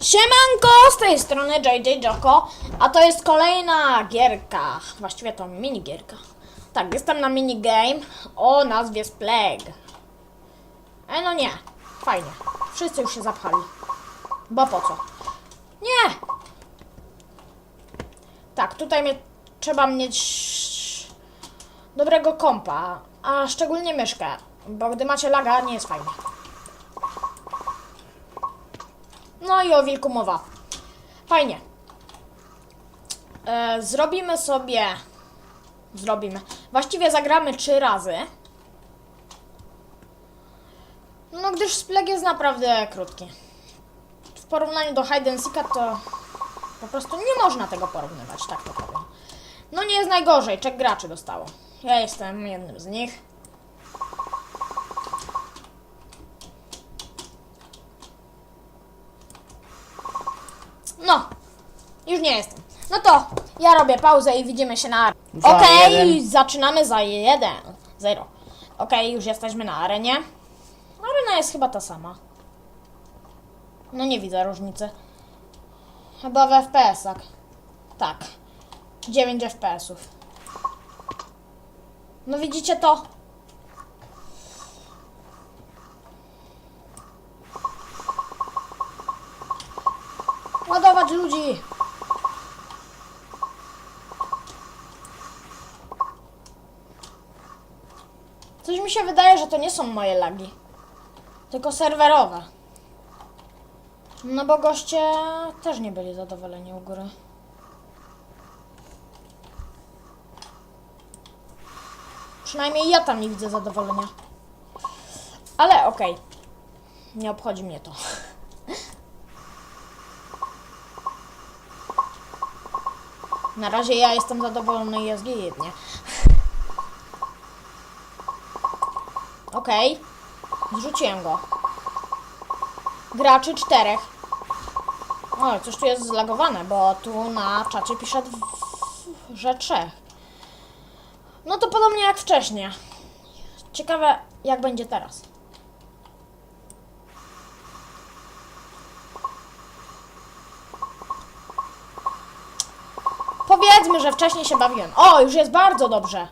Siemanko, z tej strony JJ Joko, a to jest kolejna gierka, właściwie to minigierka. Tak, jestem na minigame o nazwie Splag. E no nie, fajnie, wszyscy już się zapchali. Bo po co? Nie! Tak, tutaj mnie, trzeba mieć dobrego kompa, a szczególnie myszkę, bo gdy macie laga nie jest fajnie. No i o wilku mowa. Fajnie. E, zrobimy sobie. Zrobimy. Właściwie zagramy trzy razy. No, gdyż spleg jest naprawdę krótki. W porównaniu do Hide and Seeka to po prostu nie można tego porównywać, tak to powiem. No nie jest najgorzej, czek graczy dostało. Ja jestem jednym z nich. No, już nie jestem. No to ja robię pauzę i widzimy się na arenie. Za Okej, jeden. zaczynamy za jeden. Zero. Okej, już jesteśmy na arenie. Arena jest chyba ta sama. No nie widzę różnicy. Chyba w FPS-ach. Tak. 9 FPS-ów. No widzicie to? Coś mi się wydaje, że to nie są moje lagi. Tylko serwerowe. No bo goście też nie byli zadowoleni u góry. Przynajmniej ja tam nie widzę zadowolenia. Ale okej. Nie obchodzi mnie to. Na razie ja jestem zadowolony i jest jednie. Okej. Zrzuciłem go. Graczy czterech. O, coś tu jest zlagowane, bo tu na czacie pisze, że trzech. No to podobnie jak wcześniej. Ciekawe, jak będzie teraz. Powiedzmy, że wcześniej się bawiłem. O, już jest bardzo dobrze.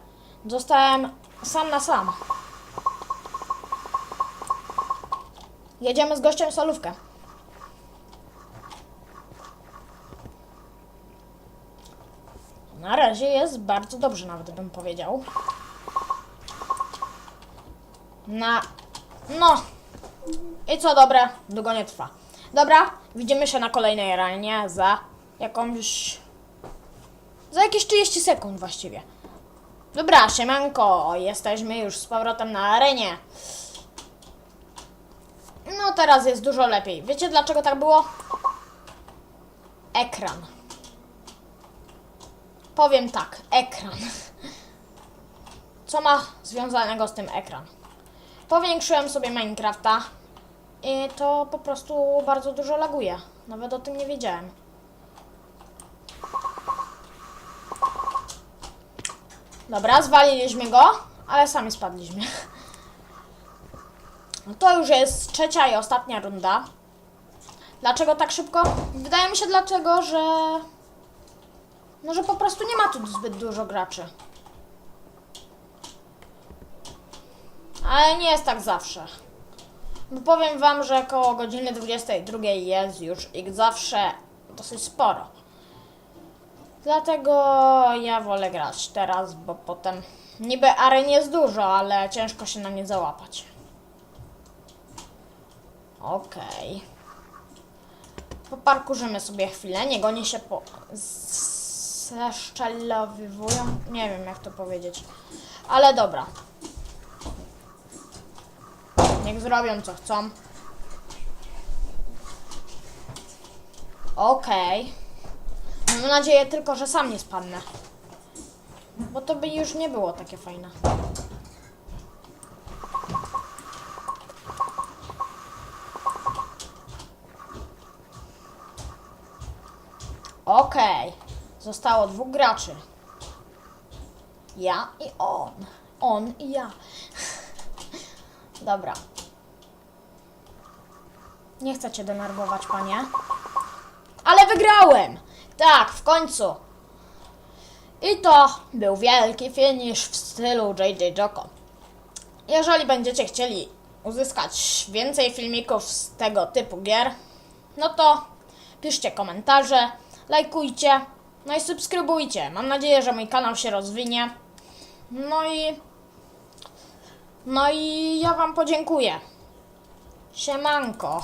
Zostałem sam na sam. Jedziemy z gościem solówkę. Na razie jest bardzo dobrze, nawet bym powiedział. Na. No. I co dobre, długo nie trwa. Dobra, widzimy się na kolejnej arenie za jakąś. Za jakieś 30 sekund właściwie. Dobra, siemanko, jesteśmy już z powrotem na arenie. No teraz jest dużo lepiej. Wiecie dlaczego tak było? Ekran. Powiem tak, ekran. Co ma związanego z tym ekran? Powiększyłem sobie Minecrafta i to po prostu bardzo dużo laguje. Nawet o tym nie wiedziałem. Dobra, zwaliliśmy go, ale sami spadliśmy. No to już jest trzecia i ostatnia runda. Dlaczego tak szybko? Wydaje mi się dlatego, że... No, że po prostu nie ma tu zbyt dużo graczy. Ale nie jest tak zawsze. Bo powiem wam, że koło godziny 22 jest już ich zawsze dosyć sporo. Dlatego ja wolę grać teraz, bo potem niby aren jest dużo, ale ciężko się na nie załapać. Okej. Poparkurzymy sobie chwilę, nie goni się po... Zeszczelowywują? Nie wiem jak to powiedzieć. Ale dobra. Niech zrobią co chcą. Okej. Mam nadzieję tylko, że sam nie spadnę. Bo to by już nie było takie fajne. Okej. Zostało dwóch graczy. Ja i on. On i ja. Dobra. Nie chcę cię denerwować, panie. Ale wygrałem! Tak, w końcu. I to był wielki finish w stylu JJ Joko. Jeżeli będziecie chcieli uzyskać więcej filmików z tego typu gier, no to piszcie komentarze, lajkujcie, no i subskrybujcie. Mam nadzieję, że mój kanał się rozwinie. No i. No i ja Wam podziękuję. Siemanko.